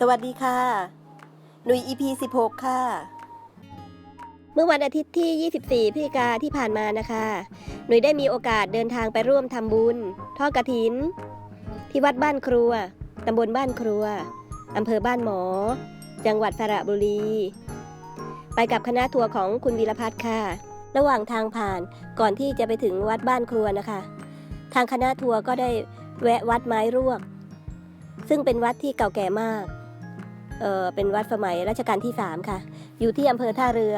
สวัสดีค่ะ หนุย EP 16 ค่ะ เมื่อวันอาทิตย์ที่ 24 พฤศจิกาที่ผ่านมานะคะ หนุยได้มีโอกาสเดินทางไปร่วมทำบุญทอดกระถิน ที่วัดบ้านครัวตำบลบ้านครัวอำเภอบ้านหมอ จังหวัดสระบุรี ไปกับคณะทัวร์ของคุณวีรพัฒน์ค่ะ ระหว่างทางผ่านก่อนที่จะไปถึงวัดบ้านครัวนะคะ ทางคณะทัวร์ก็ได้แวะวัดไม้รวก ซึ่งเป็นวัดที่เก่าแก่มาก เเป็นวัดสมัยรัชกาลที่ 3 ค่ะ อยู่ที่อำเภอท่าเรือ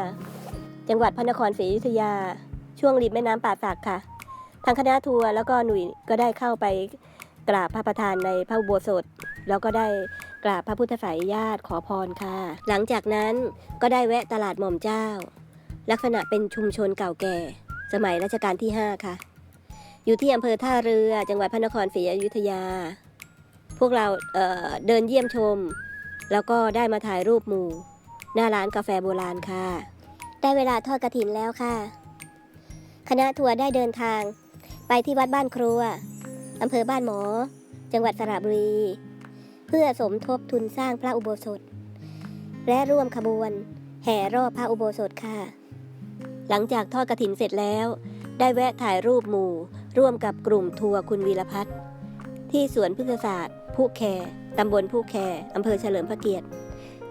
จังหวัดพระนครศรีอยุธยา ช่วงริมแม่น้ำป่าสักค่ะ ทางคณะทัวร์แล้วก็หนุ่ยก็ได้เข้าไปกราบพระประธานในพระอุโบสถ แล้วก็ได้กราบพระพุทธสายญาติขอพรค่ะ หลังจากนั้นก็ได้แวะตลาดหม่อมเจ้า ลักษณะเป็นชุมชนเก่าแก่ สมัยรัชกาลที่ 5 ค่ะ อยู่ที่อำเภอท่าเรือ จังหวัดพระนครศรีอยุธยา พวกเราเเดินเยี่ยมชม แล้วก็ได้มาถ่ายรูปหมู่ หน้าร้านกาแฟโบราณค่ะ ได้เวลาทอดกระถินแล้วค่ะ คณะทัวร์ได้เดินทาง ไปที่วัดบ้านครัวอำเภอบ้านหมอ จังหวัดสระบุรี เพื่อสมทบทุนสร้างพระอุโบสถ และร่วมขบวน แห่รอบพระอุโบสถค่ะ หลังจากทอดกระถินเสร็จแล้ว ได้แวะถ่ายรูปหมู่ ร่วมกับกลุ่มทัวร์คุณวีรพัฒน์ที่สวนพฤกษศาสตร์ผู้แค ตำบลผู้แคอำเภอเฉลิมพระเกียรติ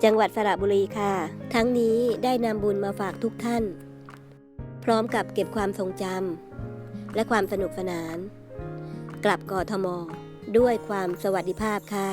จังหวัดสระบุรีค่ะ ทั้งนี้ได้นำบุญมาฝากทุกท่าน พร้อมกับเก็บความทรงจำและความสนุกสนาน กลับกทม ด้วยความสวัสดิภาพค่ะ